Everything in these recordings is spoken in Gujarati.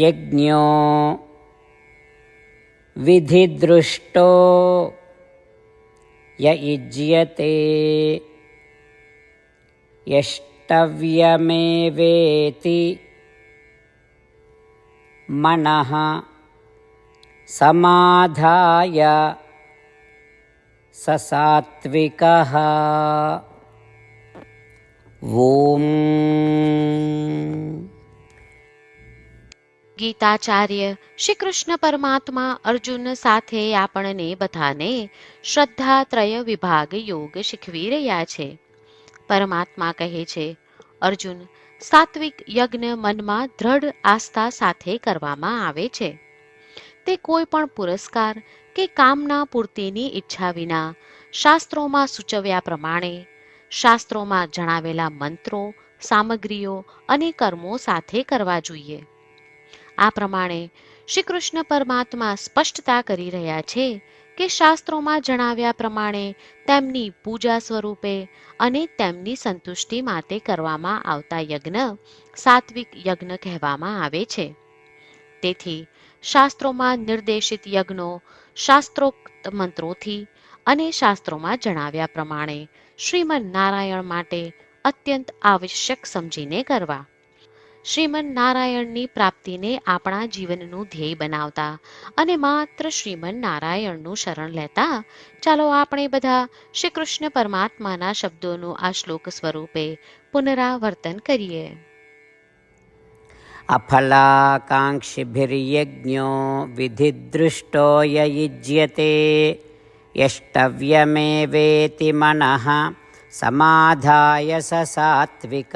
यज्ञो विधिदृष्टो य युज्यते यष्टव्यमेवेति मनः समाधाय स सात्विकः ॐ ગીતાચાર્ય શ્રી કૃષ્ણ પરમાત્મા અર્જુન સાથે આપણને બધાને શ્રદ્ધા ત્રય વિભાગ યોગ શીખવી રહ્યા છે. પરમાત્મા કહે છે, અર્જુન, સાત્વિક યજ્ઞ મનમાં દ્રઢ આસ્થા સાથે કરવામાં આવે છે. તે કોઈ પણ પુરસ્કાર કે કામના પૂર્તિની ઈચ્છા વિના શાસ્ત્રોમાં સૂચવ્યા પ્રમાણે, શાસ્ત્રોમાં જણાવેલા મંત્રો, સામગ્રીઓ અને કર્મો સાથે કરવા જોઈએ. આ પ્રમાણે શ્રી કૃષ્ણ પરમાત્મા સ્પષ્ટતા કરી રહ્યા છે કે શાસ્ત્રોમાં જણાવ્યા પ્રમાણે તેમની પૂજા સ્વરૂપે અને તેમની સંતુષ્ટિ માટે કરવામાં આવતા યજ્ઞ સાત્વિક યજ્ઞ કહેવામાં આવે છે. તેથી શાસ્ત્રોમાં નિર્દેશિત યજ્ઞો શાસ્ત્રોક્ત મંત્રોથી અને શાસ્ત્રોમાં જણાવ્યા પ્રમાણે શ્રીમદ નારાયણ માટે અત્યંત આવશ્યક સમજીને કરવા. શ્રીમન નારાયણની પ્રાપ્તિને આપણા જીવનનું ધ્યેય બનાવતા અને માત્ર શ્રીમન નારાયણનું શરણ લેતા, ચાલો આપણે બધા શ્રી કૃષ્ણ પરમાત્માના શબ્દોનું આ શ્લોક સ્વરૂપે પુનરાવર્તન કરીએ. અફલાકાંક્ષિભિર્યજ્ઞો વિધિદૃષ્ટો યયિજ્યતે યષ્ટવ્યમે વેતિ મનઃ, સમાધાય સ સાત્વિકઃ।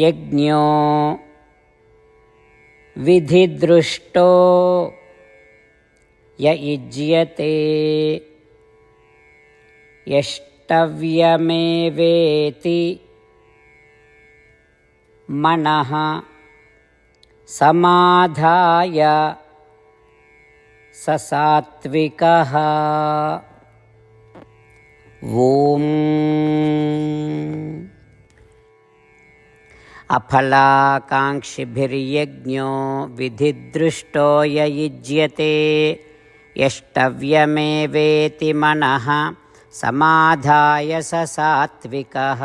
यज्ञो विधिदृष्टो य युज्यते यष्टव्यमेवेति मनः समाधाय स सात्विकः ॐ अफलाकाङ्क्षिभिर्यज्ञो विधिदृष्टो य युज्यते यष्टव्यमेवेति मनः समाधाय स सात्विकः